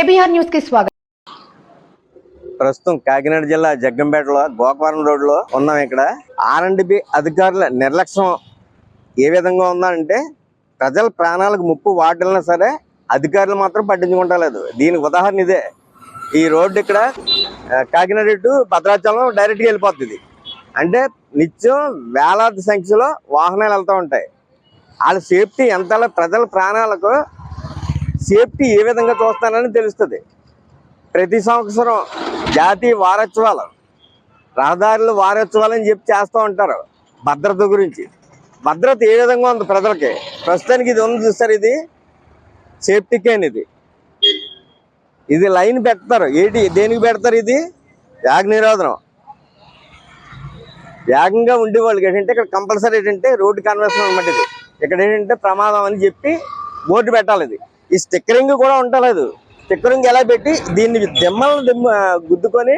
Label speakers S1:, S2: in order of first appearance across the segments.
S1: KBR న్యూస్కి స్వాగతం.
S2: ప్రస్తుతం కాకినాడ జిల్లా జగ్గంపేటలో గోకవరం రోడ్లో ఉన్నాం ఇక్కడ. ఆర్ అండ్ బి అధికారుల నిర్లక్ష్యం ఏ విధంగా ఉందంటే ప్రజల ప్రాణాలకు ముప్పు వాటిల్నా సరే అధికారులు మాత్రం పట్టించుకుంటలేదు. దీనికి ఉదాహరణ ఇదే. ఈ రోడ్డు ఇక్కడ కాకినాడ టు భద్రాచలం డైరెక్ట్గా వెళ్ళిపోతుంది. అంటే నిత్యం వేలాది సంఖ్యలో వాహనాలు వెళ్తూ ఉంటాయి. వాళ్ళ సేఫ్టీ ఎంతలా ప్రజల ప్రాణాలకు సేఫ్టీ ఏ విధంగా చూస్తానని తెలుస్తుంది. ప్రతి సంవత్సరం జాతీయ వారోత్సవాలు రహదారులు వారోత్సవాలు అని చెప్పి చేస్తూ ఉంటారు భద్రత గురించి. భద్రత ఏ విధంగా ఉంది ప్రజలకి? ప్రస్తుతానికి ఇది ఉంది చూస్తారు ఇది. సేఫ్టీకే ఇది. ఇది లైన్ పెడతారు. ఏంటి దేనికి పెడతారు ఇది? వేగ నిరోధనం. వేగంగా ఉండేవాళ్ళకి ఏంటంటే ఇక్కడ కంపల్సరీ ఏంటంటే రోడ్డు కన్వర్షన్ అనమాట ఇది. ఇక్కడ ఏంటంటే ప్రమాదం అని చెప్పి బోర్డు పెట్టాలి ఇది. ఈ స్టిక్కరింగ్ కూడా ఉండలేదు. స్టిక్కరింగ్ ఎలా పెట్టి దీన్ని దిమ్మలను దిమ్మ గుద్దుకొని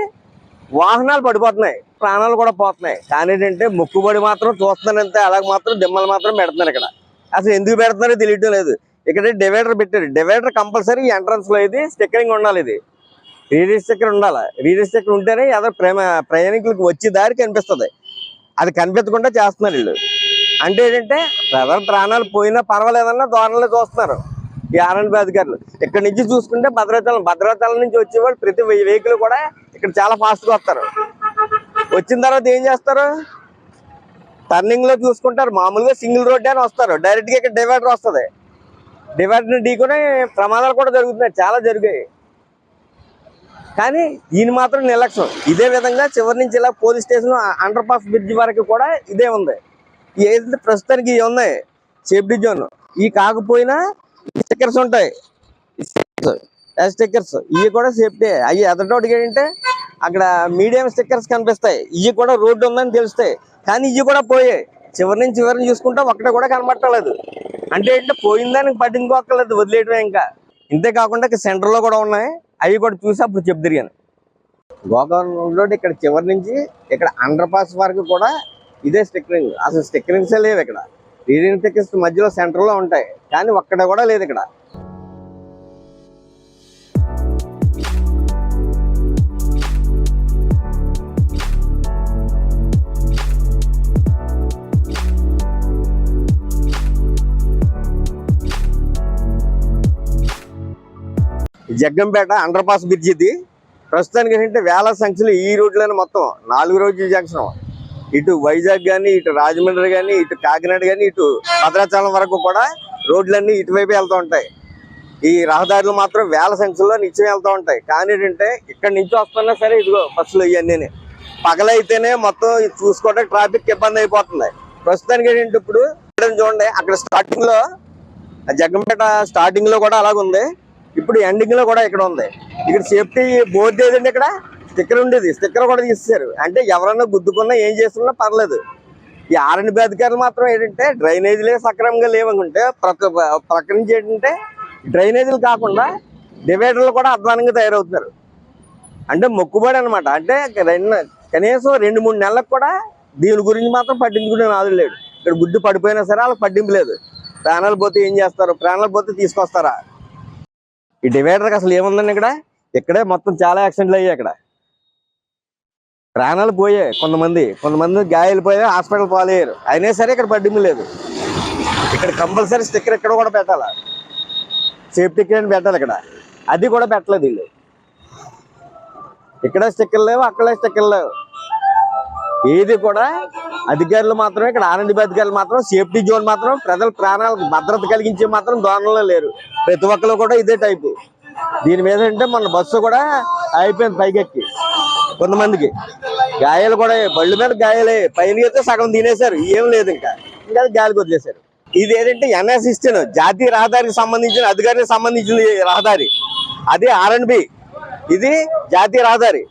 S2: వాహనాలు పడిపోతున్నాయి. ప్రాణాలు కూడా పోతున్నాయి. కానీ ఏంటంటే మొక్కుబడి మాత్రం చూస్తున్నారంతే అలాగ మాత్రం దిమ్మలు మాత్రం పెడుతున్నారు ఇక్కడ. అసలు ఎందుకు పెడుతున్నారో తెలియటం లేదు. ఇక్కడ డివైడర్ పెట్టారు. డివైడర్ కంపల్సరీ ఎంట్రన్స్లో ఇది స్టిక్కరింగ్ ఉండాలి ఇది. రీడర్ స్టిక్కర్ ఉండాలి. రీడర్ స్టిక్కర్ ఉంటేనే ఏదో ప్రేమ ప్రయాణికులకు వచ్చే దారి కనిపిస్తుంది. అది కనిపించకుండా చేస్తున్నారు వీళ్ళు. అంటే ఏంటంటే ప్రజల ప్రాణాలు పోయినా పర్వాలేదన్నా దూరంలో చూస్తున్నారు. ఈ ఆర్ఎన్బి అధికారులు ఇక్కడ నుంచి చూసుకుంటే భద్రాచలం భద్రాచలం నుంచి వచ్చేవాళ్ళు ప్రతి వెహికల్ కూడా ఇక్కడ చాలా ఫాస్ట్గా వస్తారు. వచ్చిన తర్వాత ఏం చేస్తారు? టర్నింగ్లో చూసుకుంటారు. మామూలుగా సింగిల్ రోడ్ అని వస్తారు. డైరెక్ట్గా ఇక్కడ డివైడర్ వస్తుంది. డివైడర్ ఢీకొని ప్రమాదాలు కూడా జరుగుతున్నాయి. చాలా జరిగాయి. కానీ దీని మాత్రం నిర్లక్ష్యం. ఇదే విధంగా చివరి నుంచి ఇలా police station underpass bridge వరకు కూడా ఇదే ఉంది. ఏదైతే ప్రస్తుతానికి ఇవి ఉన్నాయి సేఫ్టీ జోన్ ఈ కాకపోయినా స్టిక్కర్స్ ఉంటాయి. స్టిక్కర్స్ ఇవి కూడా సేఫ్టీ అవి ఎదటోటికి ఏంటంటే అక్కడ మీడియం స్టిక్కర్స్ కనిపిస్తాయి. ఇవి కూడా రోడ్డు ఉందని తెలుస్తాయి. కానీ ఇవి కూడా పోయాయి. చివరి నుంచి చివరిని చూసుకుంటే ఒక్కటే కూడా కనబట్టలేదు అంటే ఏంటంటే పోయిందానికి పట్టించుకోక్కర్లేదు వదిలేయటమే ఇంకా. ఇంతే కాకుండా ఇక్కడ సెంటర్లో కూడా ఉన్నాయి. అవి కూడా చూసి అప్పుడు చెప్తిరిగాను గోకవరం రోడ్ ఇక్కడ చివరి నుంచి ఇక్కడ అండర్ పాస్ వరకు కూడా ఇదే స్టిక్కరింగ్ అసలు స్టిక్కరింగ్సే లేవు ఇక్కడ. రీడింగ్ మధ్యలో సెంటర్లో ఉంటాయి. కానీ ఒక్కడ కూడా లేదు ఇక్కడ. జగ్గంపేట అండర్ పాస్ బ్రిడ్జ్ ఇది. ప్రస్తుతానికి ఏంటంటే వేల సంఖ్యలో ఈ రోడ్లోనే మొత్తం. నాలుగు రోజుల జంక్షన్ ఇటు వైజాగ్ కానీ ఇటు రాజమండ్రి కానీ ఇటు కాకినాడ కానీ ఇటు భద్రాచలం వరకు కూడా రోడ్లన్నీ ఇటువైపు వెళ్తూ ఉంటాయి. ఈ రహదారులు మాత్రం వేల సంఖ్యలో నిత్యం వెళ్తూ ఉంటాయి. కానీ ఏంటంటే ఇక్కడ నుంచి వస్తున్నా సరే ఇదిగో బస్సులు ఇవన్నీ పగలైతేనే మొత్తం చూసుకోవడానికి ట్రాఫిక్ ఇబ్బంది అయిపోతుంది. ప్రస్తుతానికి ఏంటంటే ఇప్పుడు చూడండి అక్కడ స్టార్టింగ్లో ఆ జగ్గంపేట స్టార్టింగ్లో కూడా అలాగుంది. ఇప్పుడు ఎండింగ్లో కూడా ఇక్కడ ఉంది. ఇక్కడ సేఫ్టీ బోర్డు ఏదండి ఇక్కడ? స్టిక్కర్ ఉండేది. స్టిక్కర్ కూడా తీసేశారు. అంటే ఎవరన్నా గుద్దుకున్నా ఏం చేస్తున్నా పర్లేదు. ఈ ఆర్ఎండ్బి అధికారులు మాత్రం ఏంటంటే డ్రైనేజీలే సక్రమంగా లేవనుకుంటే ప్రక ప్రక్క ఏంటంటే డ్రైనేజీలు కాకుండా డివైడర్లు కూడా అధ్వానంగా తయారవుతున్నారు. అంటే మొక్కుబడి అనమాట అంటే రెండు కనీసం రెండు మూడు నెలలకు కూడా దీని గురించి మాత్రం పట్టించుకునే నాదుడు లేడు. ఇక్కడ గుడ్డు పడిపోయినా సరే వాళ్ళకి పట్టింపు లేదు. ప్రాణాలు పోతే ఏం చేస్తారు? ప్రాణాలు పోతే తీసుకొస్తారా? ఈ డివైడర్కి అసలు ఏముందండి ఇక్కడ? ఇక్కడే మొత్తం చాలా యాక్సిడెంట్లు అయ్యాయి ఇక్కడ ప్రాణాలు పోయాయి కొంతమంది. కొంతమంది గాయాలు పోయాయి హాస్పిటల్ పాలయ్యారు. అయినా సరే ఇక్కడ పట్టింపు లేదు. ఇక్కడ కంపల్సరీ స్టిక్కర్ ఇక్కడ కూడా పెట్టాలి? సేఫ్టీ క్లీన్ పెట్టాలి ఇక్కడ. అది కూడా పెట్టలేదు వీళ్ళు. ఇక్కడ స్టిక్కర్ లేవు అక్కడ స్టిక్కర్ లేవు. ఏది కూడా అధికారులు మాత్రమే ఇక్కడ ఆర్ఎండ్బి అధికారులు మాత్రం సేఫ్టీ జోన్ మాత్రం ప్రజల ప్రాణాలకు భద్రత కలిగించే మాత్రం ధోరణిలో లేరు. ప్రతి ఒక్కరు కూడా ఇదే టైపు. దీని మీద అంటే మన బస్సు కూడా అయిపోయింది పైకెక్కి. కొంతమందికి. గాయాలు కూడా బళ్ళు మీద గాయాలే. పైన అయితే సగం తినేశారు. ఏం లేదు ఇంకా. ఇంకా గాలికి వదిలేశారు. ఇది ఏంటంటే ఎన్ఎస్ ఇస్టేన్ జాతీయ రహదారికి సంబంధించిన అధికారికి సంబంధించిన రహదారి. అది ఆర్ఎండ్బి. ఇది జాతీయ రహదారి.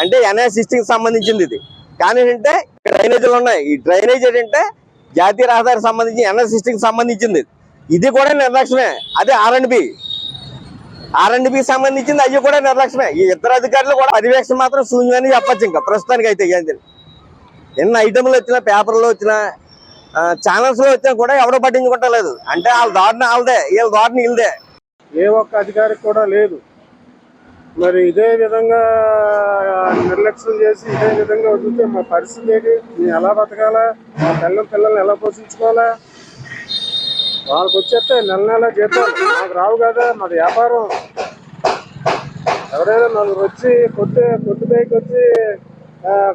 S2: అంటే ఎన్ఎస్ సిస్టమ్ సంబంధించింది ఇది. కానీ ఏంటంటే డ్రైనేజీలు ఉన్నాయి. ఈ డ్రైనేజ్ ఏంటంటే జాతీయ రహదారికి సంబంధించి ఎన్ఎస్ సిస్టమ్ సంబంధించింది. ఇది కూడా నిర్లక్ష్యమే. అదే R and B R and బికి సంబంధించింది అవి కూడా నిర్లక్ష్యమే. ఈ ఇద్దరు అధికారులు కూడా పర్యవేక్షణ మాత్రం శూన్యమని చెప్పచ్చు ఇంకా. ప్రస్తుతానికి అయితే ఏంటి ఎన్ని ఐటమ్లు వచ్చినా పేపర్లో వచ్చినా ఛానల్స్లో వచ్చినా కూడా ఎవడో పట్టించుకుంటలేదు అంటే వాళ్ళ దారిని వాళ్ళదే వీళ్ళ దారిని వీళ్ళదే.
S3: ఏ ఒక్క అధికారికి కూడా లేదు.
S1: మరి ఇదే విధంగా నిర్లక్ష్యం చేసి ఇదే విధంగా వదిలితే మా పరిస్థితి ఏంటి? మేము ఎలా బతకాలా? మా పిల్లల పిల్లల్ని ఎలా పోషించుకోవాలా? వాళ్ళకి వచ్చేస్తే నెల నెల జీతాలు. మాకు రావు కదా మాది వ్యాపారం. ఎవరైనా నలుగురు వచ్చి కొట్టే కొట్టు పైకి వచ్చి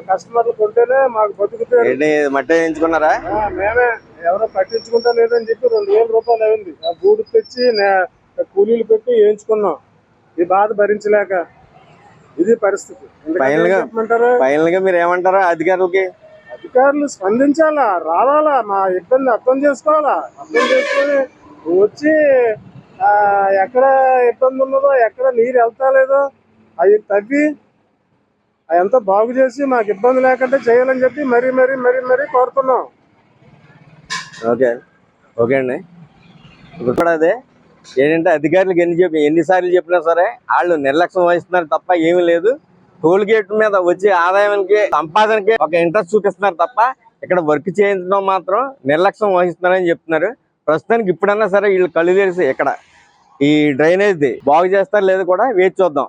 S1: కస్టమర్లు కొంటేనే మాకు బతుకుతారు.
S2: ఏంటి మట్టి వేయించుకున్నారా?
S1: మేమే ఎవరో పట్టించుకుంటా లేదని చెప్పి రెండు వేల రూపాయలు అయింది. ఆ బూడు తెచ్చి కూలీలు పెట్టి వేయించుకున్నాం. ఈ బాధ భరించలేక. ఇది పరిస్థితి.
S2: ఫైనల్గా మీరు ఏమంటారు అధికారులకి?
S1: అధికారులు స్పందించాలా? రావాలా? మా ఇబ్బంది అర్థం చేసుకోవాలా? అర్థం చేసుకొని వచ్చి ఎక్కడ ఇబ్బంది ఉన్నదో ఎక్కడ నీరు వెళ్తా లేదో అవి తవ్వి అదంతా బాగు చేసి మాకు ఇబ్బంది లేకుండా చేయాలని చెప్పి మరీ మరీ మరీ మరీ కోరుతున్నాం.
S2: ఓకే. ఓకే అండి. ఇప్పుడు అదే. ఏంటంటే అధికారులకు ఎన్ని చెప్పి ఎన్నిసార్లు చెప్పినా సరే వాళ్ళు నిర్లక్ష్యం వహిస్తున్నారు తప్ప ఏమీ లేదు. టోల్ గేట్ మీద వచ్చే ఆదాయానికి సంపాదనకి ఒక ఇంట్రెస్ట్ చూపిస్తున్నారు తప్ప ఇక్కడ వర్క్ చేయించడం మాత్రం నిర్లక్ష్యం వహిస్తున్నారని చెప్తున్నారు. ప్రస్తుతానికి ఇప్పుడన్నా సరే వీళ్ళు కళ్ళు తెరిసి ఇక్కడ ఈ డ్రైనేజ్ బాగు చేస్తారు లేదు కూడా వేచి చూద్దాం.